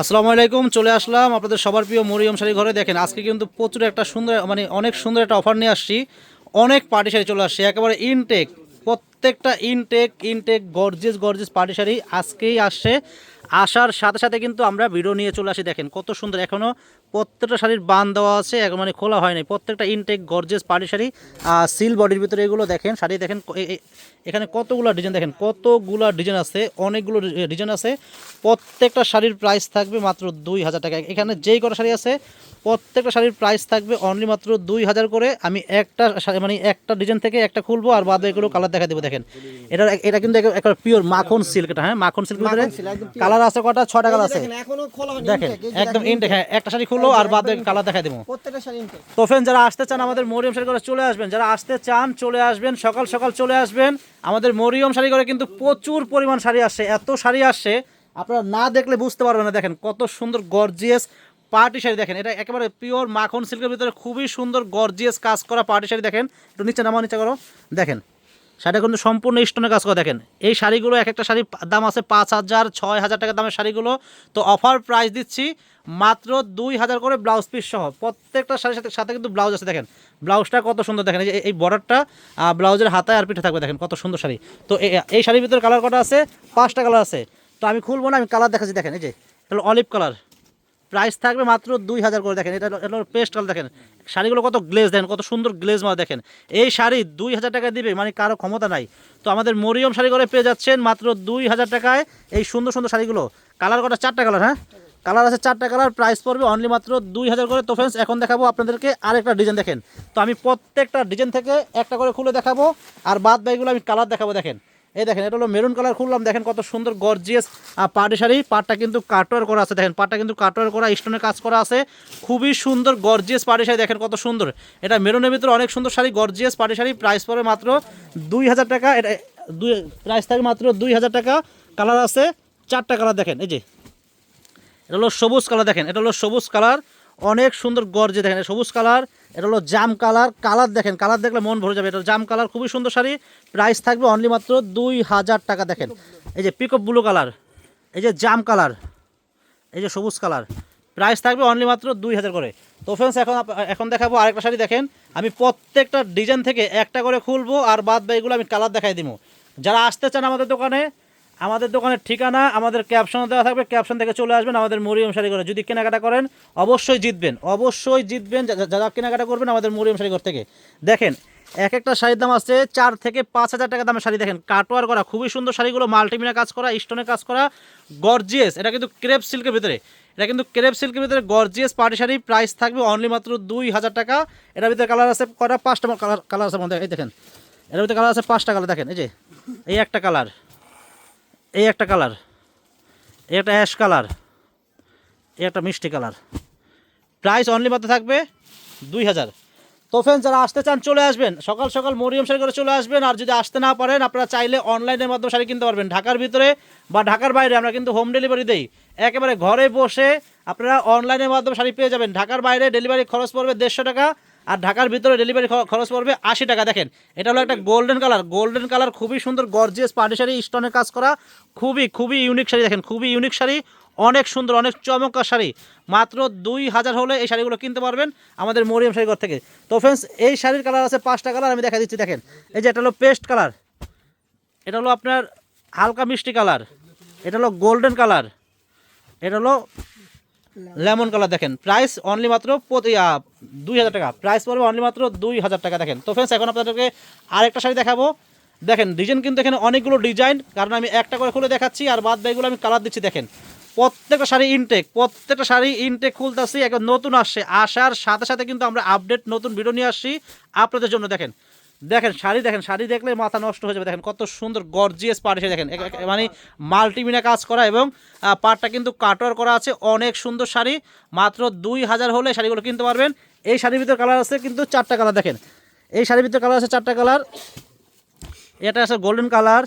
আসসালামু আলাইকুম, চলে আসলাম আপনাদের সবার প্রিয় মরিয়ম শাড়ি ঘরে। দেখেন, আজকে কিন্তু প্রচুর একটা সুন্দর মানে অনেক সুন্দর একটা অফার নিয়ে আসছি। অনেক পার্টি শাড়ি চলে আসছে, একেবারে ইনটেক প্রত্যেকটা intact intact gorgeous gorgeous party sari আজকেই আসছে। আসার সাথে সাথে কিন্তু আমরা ভিডিও নিয়ে চলে আসি, দেখেন কত সুন্দর। এখনও প্রত্যেকটা শাড়ির বান দেওয়া আছে মানে খোলা হয়নি প্রত্যেকটা ইনটেক গর্জেস পার্টি শাড়ি আর সিল বডির ভিতরে এগুলো দেখেন শাড়ি দেখেন এখানে কতগুলো ডিজাইন দেখেন কতগুলো ডিজাইন আছে অনেকগুলো ডিজাইন আছে। প্রত্যেকটা শাড়ির প্রাইস থাকবে মাত্র দুই হাজার টাকা। এখানে যেই কটা শাড়ি আছে প্রত্যেকটা শাড়ির প্রাইস থাকবে অনলি মাত্র দুই হাজার করে। আমি একটা মানে একটা ডিজাইন থেকে একটা খুলবো আর বাদ এগুলো কালার দেখা দেবো দেখেন। এটা এটা কিন্তু একটা পিওর মাখন সিল্ক এটা হ্যাঁ? মাখন সিল্ক কালার আছে কটা? ছটা কালার আছে। দেখেন একদম ইনটেক হ্যাঁ একটা শাড়ি খুলো আর বাদ কালার দেখা দেবো। তো ফ্রেন্ড যারা আসতে চান আমাদের মরিয়ম শাড়ি করে চলে আসবেন যারা আসতে চান চলে আসবেন সকাল সকাল চলে আসবেন। আমাদের মরিয়ম শাড়ি করে কিন্তু প্রচুর পরিমাণ শাড়ি আসছে এত শাড়ি আসছে আপনারা না দেখলে বুঝতে পারবেন না। দেখেন কত সুন্দর গর্জিয়াস পার্টি শাড়ি দেখেন। এটা একেবারে পিওর মাখন সিল্কের ভিতরে খুবই সুন্দর গর্জিয়াস কাজ করা পার্টি শাড়ি দেখেন। একটু নিচে নামা নিচে করো। দেখেন শাড়িটা কিন্তু সম্পূর্ণ স্টোনের কাজ করে। দেখেন, এই শাড়িগুলো এক একটা শাড়ির দাম আছে পাঁচ হাজার, ছয় হাজার টাকা দামের শাড়িগুলো। তো অফার প্রাইস দিচ্ছি মাত্র দুই হাজার করে ব্লাউজ পিস সহ। প্রত্যেকটা শাড়ির সাথে সাথে কিন্তু ব্লাউজ আছে। দেখেন ব্লাউজটা কত সুন্দর। দেখেন, এই এই বর্ডারটা ব্লাউজের হাতায় আর পিঠে থাকবে। দেখেন, কত সুন্দর শাড়ি। তো এই- শাড়ির ভিতরে কালার কটা আছে? পাঁচটা কালার আছে। তো আমি খুলবো না, আমি কালার দেখাচ্ছি। দেখেন, এই যে অলিভ কালার প্রাইস থাকবে মাত্র দুই হাজার করে দেখেন। এটা এটা পেস্ট কালার দেখেন। শাড়িগুলো কত গ্লেজ দেখেন কত সুন্দর গ্লেজ মারা দেখেন। এই শাড়ি দুই হাজার টাকা দিবে মানে কারও ক্ষমতা নাই। তো আমাদের মরিয়ম শাড়ি করে পেয়ে যাচ্ছেন মাত্র দুই হাজার টাকায় এই সুন্দর সুন্দর শাড়িগুলো। কালার কটা? চারটা কালার হ্যাঁ? কালার আছে চারটা কালার প্রাইস পড়বে অনলি মাত্র দুই হাজার করে। তো ফ্রেন্ডস এখন দেখাবো আপনাদেরকে আরেকটা ডিজাইন দেখেন। তো আমি প্রত্যেকটা ডিজাইন থেকে একটা করে খুলে দেখাবো। আর বাদ বাকিগুলো আমি কালার দেখাবো, দেখেন। এই দেখেন, এটা হলো মেরুন কালার খুললাম, দেখেন কত সুন্দর গর্জিয়াস পাটি শাড়ি। পাটটা কিন্তু কাটোয়ার করা আছে, দেখেন পাটটা কিন্তু কাটোয়ার করা স্টোনের কাজ করা আছে। খুবই সুন্দর গর্জিয়াস পাটি শাড়ি, দেখেন কত সুন্দর। এটা মেরুনের ভিতরে অনেক সুন্দর শাড়ি গর্জিয়াস পাটি শাড়ি প্রাইস পড়বে মাত্র দুই হাজার টাকা। এটা, দুই প্রাইস থাকে মাত্র দুই হাজার টাকা। কালার আছে চারটা কালার দেখেন, এই যে। এটা হলো সবুজ কালার দেখেন, এটা হলো সবুজ কালার অনেক সুন্দর গর্জে দেখেন সবুজ কালার, এটা হলো জাম কালার কালার দেখেন, কালার দেখলে মন ভরে যাবে, এটা জাম কালার, খুবই সুন্দর শাড়ি প্রাইস থাকবে অনলি মাত্র দুই হাজার টাকা দেখেন। এই যে পিকঅপ ব্লু কালার, এই যে জাম কালার, এই যে সবুজ কালার প্রাইস থাকবে অনলি মাত্র দুই হাজার করে। তো ফ্রেন্ডস এখন এখন দেখাবো আরেকটা শাড়ি দেখেন, আমি প্রত্যেকটা ডিজাইন থেকে একটা করে খুলবো, আর বাদ বাকিগুলো আমি কালার দেখাই দিব। যারা আসতে চান আমাদের দোকানে আমাদের দোকানের ঠিকানা, আমাদের ক্যাপশন দেওয়া থাকবে ক্যাপশন থেকে চলে আসবেন, আমাদের মরিয়ম শাড়ি করে যদি কেনাকাটা করেন, অবশ্যই জিতবেন অবশ্যই জিতবেন। যারা কেনাকাটা করবেন, আমাদের মরিয়ম শাড়ি ঘর থেকে। দেখেন এক একটা শাড়ির দাম আছে চার থেকে পাঁচ হাজার টাকা দামের শাড়ি। দেখেন কাটোয়ার করা, খুবই সুন্দর শাড়িগুলো মাল্টিমিনা কাজ করা স্টোনের কাজ করা গর্জিয়াস এটা কিন্তু ক্রেপ সিল্কের ভিতরে। এটা কিন্তু ক্রেপ সিল্কের ভিতরে গর্জিয়াস পার্টি শাড়ি প্রাইস থাকবে অনলি মাত্র দুই হাজার টাকা। এটার ভিতরে কালার আছে কটা পাঁচটা কালার কালার আছে মধ্যে এই দেখেন, এটার ভিতরে কালার আছে পাঁচটা কালার দেখেন, এই যে, এই একটা কালার এই একটা কালার। এই একটা অ্যাশ কালার। এই একটা মিষ্টি কালার। প্রাইস অনলি মাত্র থাকবে দুই হাজার। তো ফ্রেন্ড যারা আসতে চান, চলে আসবেন। সকাল সকাল মরিয়ম শাড়ি করে চলে আসবেন। আর যদি আসতে না পারেন, আপনারা চাইলে অনলাইনের মাধ্যমে শাড়ি কিনতে পারবেন। ঢাকার ভিতরে বা ঢাকার বাইরে আমরা কিন্তু হোম ডেলিভারি দেই। একেবারে ঘরে বসে আপনারা অনলাইনের মাধ্যমে শাড়ি পেয়ে যাবেন। ঢাকার বাইরে ডেলিভারি খরচ পড়বে দেড়শো টাকা। আর ঢাকার ভিতরে ডেলিভারি খরচ পড়বে আশি টাকা। দেখেন, এটা হলো একটা গোল্ডেন কালার গোল্ডেন কালার খুবই সুন্দর গর্জিয়াস পার্টি শাড়ি স্টোনের কাজ করা। খুবই খুবই ইউনিক শাড়ি, দেখেন, খুবই ইউনিক শাড়ি। অনেক সুন্দর, অনেক চমৎকার শাড়ি। মাত্র দুই হাজার হলে এই শাড়িগুলো কিনতে পারবেন আমাদের মরিয়ম শাড়িঘর থেকে। তো ফ্রেন্ডস এই শাড়ির কালার আছে পাঁচটা কালার আমি দেখা দিচ্ছি, দেখেন। এই যে এটা হলো পেস্ট কালার এটা হলো আপনার হালকা মিষ্টি কালার এটা হলো গোল্ডেন কালার এটা হলো লেমন কালার দেখেন। প্রাইস অনলি মাত্র দুই হাজার টাকা। প্রাইস পড়বে অনলি মাত্র দুই হাজার টাকা, দেখেন। তো ফ্রেন্ডস এখন আপনাদেরকে আরেকটা শাড়ি দেখাবো। দেখেন ডিজাইন কিন্তু এখানে অনেকগুলো ডিজাইন কারণ আমি একটা করে খুলে দেখাচ্ছি, আর বাদ বাকিগুলো আমি কালার দিচ্ছি, দেখেন। প্রত্যেকটা শাড়ি ইনটেক প্রত্যেকটা শাড়ি ইনটেক খুলতেছি এখন নতুন আসছে। আসার সাথে সাথে কিন্তু আমরা আপডেট নতুন ভিডিও নিয়ে আসছি আপনাদের জন্য, দেখেন। দেখেন শাড়ি দেখেন শাড়ি দেখলে মাথা নষ্ট হয়ে যাবে। দেখেন কত সুন্দর গর্জিয়াস পাড় এসে দেখেন। মানে মাল্টিমিনা কাজ করা এবং পাড়টা কিন্তু কাটোয়ার করা আছে। অনেক সুন্দর শাড়ি। মাত্র দুই হাজার হলে শাড়িগুলো কিনতে পারবেন। এই শাড়ির ভিতরে কালার আছে কিন্তু চারটা কালার দেখেন। এই শাড়ির ভিতরে কালার আছে চারটা কালার এটা আছে গোল্ডেন কালার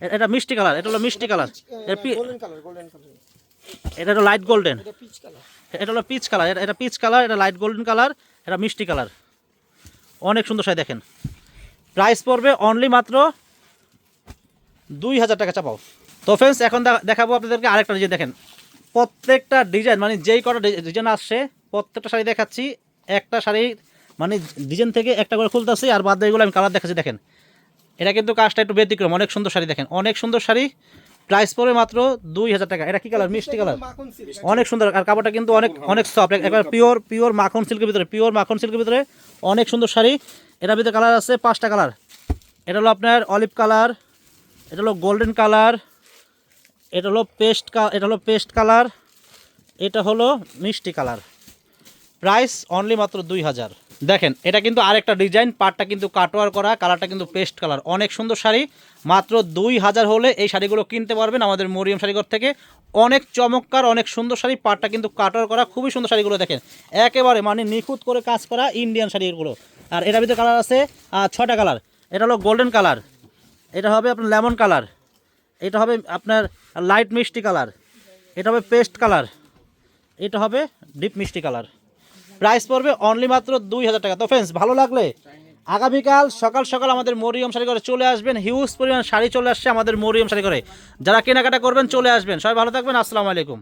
এটা মিষ্টি কালার এটা হলো মিষ্টি কালার এটা হলো লাইট গোল্ডেন এটা হলো পিচ কালার এটা পিচ কালার এটা লাইট গোল্ডেন কালার এটা মিষ্টি কালার অনেক সুন্দর শাড়ি দেখেন। প্রাইস পড়বে অনলি মাত্র দুই হাজার টাকা চাপাও। তো ফ্রেন্ডস এখন দেখাবো আপনাদেরকে আরেকটা ডিজাইন দেখেন। প্রত্যেকটা ডিজাইন মানে যেই কটা ডিজাইন আসছে, প্রত্যেকটা শাড়ি দেখাচ্ছি। একটা শাড়ি মানে ডিজাইন থেকে একটা করে খুলতেছি, আর বাদ এগুলো আমি কালার দেখাচ্ছি, দেখেন। এটা কিন্তু কাজটা একটু ব্যতিক্রম, অনেক সুন্দর শাড়ি দেখেন, অনেক সুন্দর শাড়ি। প্রাইস পড়বে মাত্র দুই হাজার টাকা। এটা কি কালার মিষ্টি কালার অনেক সুন্দর। আর কাপড়টা কিন্তু অনেক অনেক সফট একবার পিওর পিওর মাখন সিল্কের ভিতরে পিওর মাখন সিল্কের ভিতরে অনেক সুন্দর শাড়ি। এটার ভিতরে কালার আছে পাঁচটা কালার এটা হলো আপনার অলিভ কালার এটা হলো গোল্ডেন কালার এটা হলো পেস্ট এটা হলো পেস্ট কালার এটা হলো মিষ্টি কালার প্রাইস অনলি মাত্র দুই হাজার। দেখেন, এটা কিন্তু আরেকটা ডিজাইন পাটটা কিন্তু কাটোয়ার করা কালারটা কিন্তু পেস্ট কালার অনেক সুন্দর শাড়ি, মাত্র দুই হাজার হলে এই শাড়িগুলো কিনতে পারবেন আমাদের মরিয়ম শাড়িঘর থেকে। অনেক চমৎকার, অনেক সুন্দর শাড়ি, পাটটা কিন্তু কাটোয়ার করা, খুবই সুন্দর শাড়িগুলো দেখেন। একেবারে মানে নিখুঁত করে কাজ করা ইন্ডিয়ান শাড়িগুলো। আর এটার ভিতরে কালার আছে ছটা কালার এটা হলো গোল্ডেন কালার এটা হবে আপনার লেমন কালার এটা হবে আপনার লাইট মিষ্টি কালার এটা হবে পেস্ট কালার এটা হবে ডিপ মিষ্টি কালার প্রাইস পড়বে অনলি মাত্র দুই হাজার টাকা। তো ফ্রেন্ডস ভালো লাগলে আগামীকাল সকাল সকাল আমাদের মরিয়ম শাড়ি করে চলে আসবেন। হিউজ পরিমাণ শাড়ি চলে আসছে আমাদের মরিয়ম শাড়ি করে যারা কেনাকাটা করবেন, চলে আসবেন। সবাই ভালো থাকবেন, আসসালামু আলাইকুম।